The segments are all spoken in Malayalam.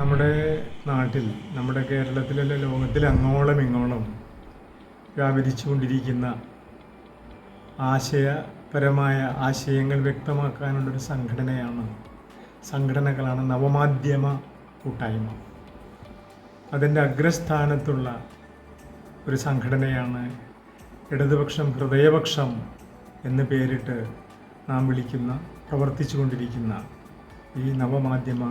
നമ്മുടെ നാട്ടിൽ നമ്മുടെ കേരളത്തിലല്ല ലോകത്തിൽ അങ്ങോളം ഇങ്ങോളം വ്യാപരിച്ചുകൊണ്ടിരിക്കുന്ന ആശയപരമായ ആശയങ്ങൾ വ്യക്തമാക്കാനുള്ളൊരു സംഘടനയാണ് സംഘടനകളാണ് നവമാധ്യമ കൂട്ടായ്മ. അതിന്റെ അഗ്രസ്ഥാനത്തുള്ള ഒരു സംഘടനയാണ് ഇടതുപക്ഷം ഹൃദയപക്ഷം എന്ന് പേരിട്ട് നാം വിളിക്കുന്ന പ്രവർത്തിച്ചു കൊണ്ടിരിക്കുന്ന ഈ നവമാധ്യമ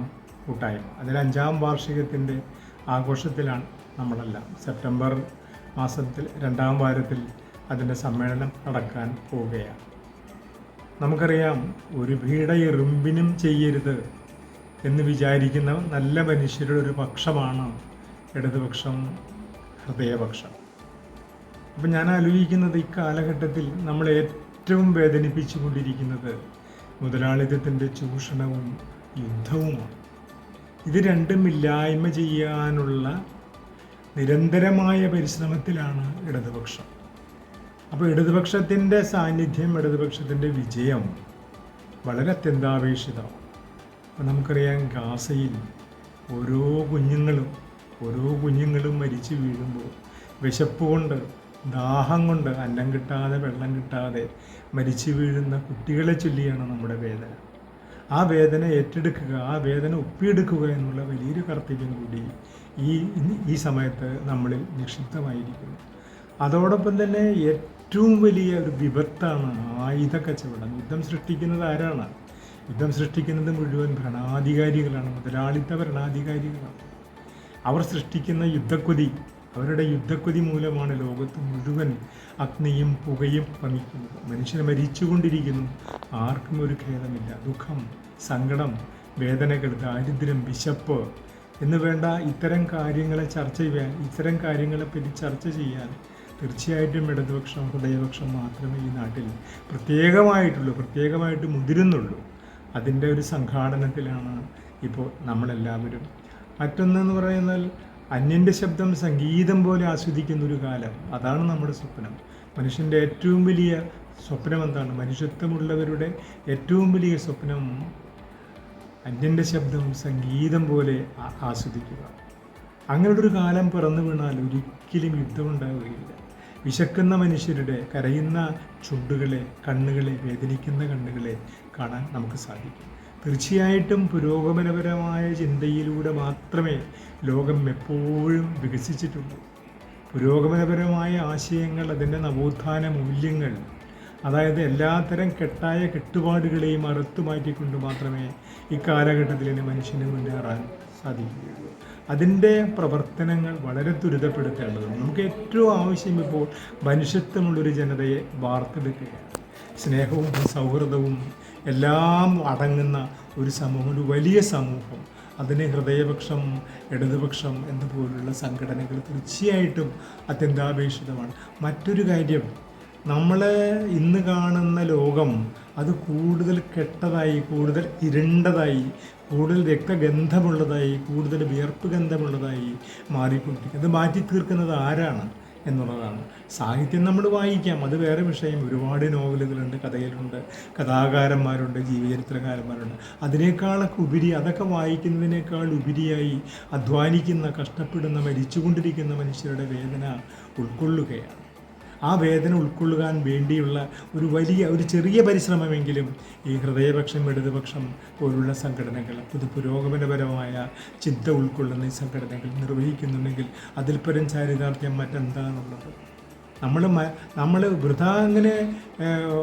കൂട്ടായ്മ. അതിൽ അഞ്ചാം വാർഷികത്തിന്റെ ആഘോഷത്തിലാണ് നമ്മളെല്ലാം. സെപ്റ്റംബർ മാസത്തിൽ രണ്ടാം വാരത്തിൽ അതിന്റെ സമ്മേളനം നടക്കാൻ പോവുകയാണ്. നമുക്കറിയാം ഒരു ഭീട എറുമ്പിനും ചെയ്യരുത് എന്ന് വിചാരിക്കുന്ന നല്ല മനുഷ്യരുടെ ഒരു പക്ഷമാണ് ഇടതുപക്ഷം ഹൃദയപക്ഷം. അപ്പം ഞാൻ ആലോചിക്കുന്നത് ഈ കാലഘട്ടത്തിൽ നമ്മൾ ഏറ്റവും വേദനിപ്പിച്ചുകൊണ്ടിരിക്കുന്നത് മുതലാളിത്തത്തിന്റെ ചൂഷണവും യുദ്ധവുമാണ്. ഇത് രണ്ടും ഇല്ലായ്മ ചെയ്യാനുള്ള നിരന്തരമായ പരിശ്രമത്തിലാണ് ഇടതുപക്ഷം. അപ്പോൾ ഇടതുപക്ഷത്തിന്റെ സാന്നിധ്യം ഇടതുപക്ഷത്തിന്റെ വിജയം വളരെ അത്യന്താപേക്ഷിതമാണ്. അപ്പോൾ നമുക്കറിയാം ഗാസയിൽ ഓരോ കുഞ്ഞുങ്ങളും ഓരോ കുഞ്ഞുങ്ങളും മരിച്ചു വീഴുമ്പോൾ വിശപ്പ് കൊണ്ട് ദാഹം കൊണ്ട് അന്നം കിട്ടാതെ വെള്ളം കിട്ടാതെ മരിച്ചു വീഴുന്ന കുട്ടികളെ ചൊല്ലിയാണ് നമ്മുടെ വേദന. ആ വേദന ഏറ്റെടുക്കുക ആ വേദന ഒപ്പിയെടുക്കുക എന്നുള്ള വലിയൊരു കർത്തവ്യം കൂടി ഈ ഈ സമയത്ത് നമ്മളിൽ നിക്ഷിപ്തമായിരിക്കുന്നു. അതോടൊപ്പം തന്നെ ഏറ്റവും വലിയ ഒരു വിപത്താണ് ആയുധ കച്ചവടം. യുദ്ധം സൃഷ്ടിക്കുന്നത് ആരാണ്? യുദ്ധം സൃഷ്ടിക്കുന്നത് മുഴുവൻ ഭരണാധികാരികളാണ് മുതലാളിത്ത ഭരണാധികാരികളാണ്. അവർ സൃഷ്ടിക്കുന്ന യുദ്ധക്കൊതി അവരുടെ യുദ്ധക്കൊതി മൂലമാണ് ലോകത്ത് മുഴുവൻ അഗ്നിയും പുകയും പമിക്കുന്നത് മനുഷ്യർ മരിച്ചുകൊണ്ടിരിക്കുന്നു. ആർക്കും ഒരു ഖേദമില്ല. ദുഃഖം സങ്കടം വേദനകൾ ദാരിദ്ര്യം വിശപ്പ് എന്ന് വേണ്ട ഇത്തരം കാര്യങ്ങളെ ചർച്ച ചെയ്യാൻ ഇത്തരം കാര്യങ്ങളെപ്പറ്റി ചർച്ച ചെയ്യാൻ തീർച്ചയായിട്ടും ഇടതുപക്ഷം ഹൃദയപക്ഷം മാത്രമേ ഈ നാട്ടിൽ പ്രത്യേകമായിട്ടുള്ളൂ പ്രത്യേകമായിട്ട് മുതിരുന്നുള്ളൂ. അതിന്റെ ഒരു സംഘാടനത്തിലാണ് ഇപ്പോൾ നമ്മളെല്ലാവരും. മറ്റൊന്നെന്ന് പറയുന്നാൽ അന്യന്റെ ശബ്ദം സംഗീതം പോലെ ആസ്വദിക്കുന്ന ഒരു കാലം. അതാണ് നമ്മുടെ സ്വപ്നം. മനുഷ്യന്റെ ഏറ്റവും വലിയ സ്വപ്നം എന്താണ്? മനുഷ്യത്വമുള്ളവരുടെ ഏറ്റവും വലിയ സ്വപ്നം അന്യന്റെ ശബ്ദം സംഗീതം പോലെ ആസ്വദിക്കുക. ഒരു കാലം പിറന്നു വീണാൽ ഒരിക്കലും യുദ്ധമുണ്ടാവുകയില്ല വിശക്കുന്ന മനുഷ്യരുടെ കരയുന്ന ചുണ്ടുകളെ കണ്ണുകളെ വേദനിക്കുന്ന കണ്ണുകളെ കാണാൻ നമുക്ക് സാധിക്കും. തീർച്ചയായിട്ടും പുരോഗമനപരമായ ചിന്തയിലൂടെ മാത്രമേ ലോകം എപ്പോഴും വികസിച്ചിട്ടുള്ളൂ. പുരോഗമനപരമായ ആശയങ്ങൾ അതിന്റെ നവോത്ഥാന മൂല്യങ്ങൾ അതായത് എല്ലാത്തരം കെട്ടായ കെട്ടുപാടുകളെയും അറുത്തു മാറ്റിക്കൊണ്ട് മാത്രമേ ഇക്കാലഘട്ടത്തിൽ മനുഷ്യന് മുന്നേറാൻ സാധിക്കുകയുള്ളൂ. അതിന്റെ പ്രവർത്തനങ്ങൾ വളരെ ദുരിതപ്പെടുത്തേണ്ടതുണ്ട് നമുക്ക് ഏറ്റവും ആവശ്യം ഇപ്പോൾ മനുഷ്യത്വമുള്ളൊരു ജനതയെ വാർത്തെടുക്കുകയാണ്. സ്നേഹവും സൗഹൃദവും എല്ലാം അടങ്ങുന്ന ഒരു സമൂഹം ഒരു വലിയ സമൂഹം. അതിന് ഹൃദയപക്ഷം ഇടതുപക്ഷം എന്ന പോലുള്ള സംഘടനകൾ തീർച്ചയായിട്ടും അത്യന്താപേക്ഷിതമാണ്. മറ്റൊരു കാര്യം നമ്മൾ ഇന്ന് കാണുന്ന ലോകം അത് കൂടുതൽ കെട്ടതായി കൂടുതൽ ഇരുണ്ടതായി കൂടുതൽ രക്തഗന്ധമുള്ളതായി കൂടുതൽ വിയർപ്പ് ഗന്ധമുള്ളതായി മാറിക്കൊണ്ടിരിക്കും അത് മാറ്റി തീർക്കുന്നത് ആരാണ്? എന്നുള്ളതാണ്. സാഹിത്യം നമ്മൾ വായിക്കാം. അത് വേറെ വിഷയം. ഒരുപാട് നോവലുകളുണ്ട് കഥയിലുണ്ട് കഥാകാരന്മാരുണ്ട് ജീവചരിത്രകാരന്മാരുണ്ട്. അതിനേക്കാളൊക്കെ ഉപരി അതൊക്കെ വായിക്കുന്നതിനേക്കാൾ ഉപരിയായി അധ്വാനിക്കുന്ന കഷ്ടപ്പെടുന്ന മരിച്ചുകൊണ്ടിരിക്കുന്ന മനുഷ്യരുടെ വേദന ഉൾക്കൊള്ളുകയാണ്. ആ വേദന ഉൾക്കൊള്ളുവാൻ വേണ്ടിയുള്ള ഒരു വലിയ ഒരു ചെറിയ പരിശ്രമമെങ്കിലും ഈ ഹൃദയപക്ഷം ഇടതുപക്ഷം പോലുള്ള സംഘടനകൾ പുതു പുരോഗമനപരമായ ചിന്ത ഉൾക്കൊള്ളുന്ന ഈ സംഘടനകൾ നിർവഹിക്കുന്നുണ്ടെങ്കിൽ അതിൽ പരം ചാരിതാർത്ഥ്യം മറ്റെന്താണുള്ളത്? നമ്മൾ നമ്മൾ വൃഥ അങ്ങനെ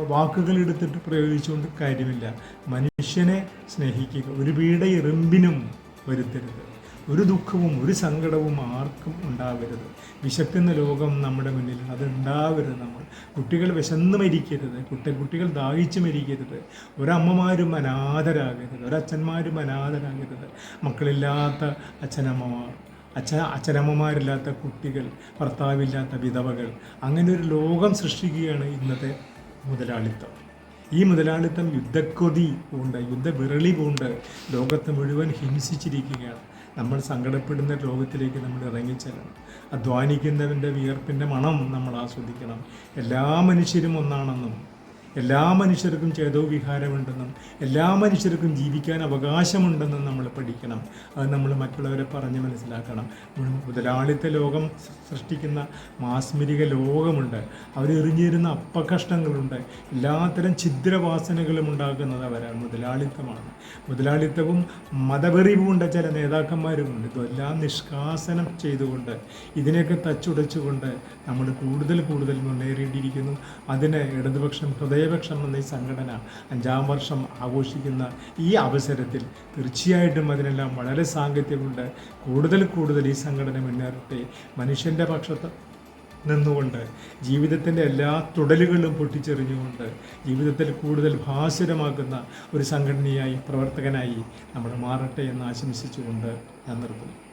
വാക്കുകൾ എടുത്തിട്ട് പ്രയോഗിച്ചുകൊണ്ട് കാര്യമില്ല. മനുഷ്യനെ സ്നേഹിക്കുക ഒരു വീടെ ഇറുമ്പിനും വരുത്തരുത്. ഒരു ദുഃഖവും ഒരു സങ്കടവും ആർക്കും ഉണ്ടാവരുത്. വിശക്കുന്ന ലോകം നമ്മുടെ മുന്നിൽ അത് ഉണ്ടാവരുത് നമ്മൾ. കുട്ടികൾ വിശന്ന് മരിക്കരുത്. കുട്ടി കുട്ടികൾ ദാഹിച്ച് മരിക്കരുത്. ഒരമ്മമാരും അനാഥരാകരുത്. ഒരച്ഛന്മാരും അനാഥരാകരുത്. മക്കളില്ലാത്ത അച്ഛനമ്മമാർ അച്ഛ അച്ഛനമ്മമാരില്ലാത്ത കുട്ടികൾ ഭർത്താവില്ലാത്ത വിധവകൾ അങ്ങനെ ഒരു ലോകം സൃഷ്ടിക്കുകയാണ് ഇന്നത്തെ മുതലാളിത്തം. ഈ മുതലാളിത്തം യുദ്ധക്കൊതി പൂണ്ട് യുദ്ധവിരളി പൂണ്ട് ലോകത്തെ മുഴുവൻ ഹിംസിച്ചിരിക്കുകയാണ്. നമ്മൾ സങ്കടപ്പെടുന്ന ലോകത്തിലേക്ക് നമ്മൾ ഇറങ്ങിച്ചെല്ലണം. അധ്വാനിക്കുന്നവന്റെ വിയർപ്പിന്റെ മണം നമ്മൾ ആസ്വദിക്കണം. എല്ലാ മനുഷ്യരും ഒന്നാണെന്നും എല്ലാ മനുഷ്യർക്കും ചേതോവിഹാരമുണ്ടെന്നും എല്ലാ മനുഷ്യർക്കും ജീവിക്കാൻ അവകാശമുണ്ടെന്നും നമ്മൾ പഠിക്കണം. അത് നമ്മൾ മറ്റുള്ളവരെ പറഞ്ഞ് മനസ്സിലാക്കണം. മുതലാളിത്ത ലോകം സൃഷ്ടിക്കുന്ന മാസ്മരിക ലോകമുണ്ട്. അവരെറിഞ്ഞിരുന്ന അപ്പകഷ്ടങ്ങളുണ്ട് എല്ലാത്തരം ഛിദ്രവാസനകളും ഉണ്ടാക്കുന്നത് അവരാണ്. മുതലാളിത്തമാണ്. മുതലാളിത്തവും മതവെറിവുണ്ട ചില നേതാക്കന്മാരുമുണ്ട്. ഇതെല്ലാം നിഷ്കാസനം ചെയ്തുകൊണ്ട് ഇതിനെയൊക്കെ തച്ചുടച്ചുകൊണ്ട് നമ്മൾ കൂടുതൽ കൂടുതൽ മുന്നേറിയിട്ടിരിക്കുന്നു. അതിന് ഇടതുപക്ഷം ഹൃദയപക്ഷം എന്ന ഈ സംഘടന അഞ്ചാം വർഷം ആഘോഷിക്കുന്ന ഈ അവസരത്തിൽ തീർച്ചയായിട്ടും അതിനെല്ലാം വളരെ സാങ്കത്യമുണ്ട്. കൂടുതൽ കൂടുതൽ ഈ സംഘടന മുന്നേറട്ടെ. മനുഷ്യന്റെ പക്ഷത്ത് നിന്നുകൊണ്ട് ജീവിതത്തിന്റെ എല്ലാ തുടലുകളും പൊട്ടിച്ചെറിഞ്ഞുകൊണ്ട് ജീവിതത്തിൽ കൂടുതൽ ഭാസുരമാക്കുന്ന ഒരു സംഘടനയായി പ്രവർത്തകനായി നമ്മൾ മാറട്ടെ എന്ന് ആശംസിച്ചുകൊണ്ട് ഞാൻ നിർത്തുന്നു.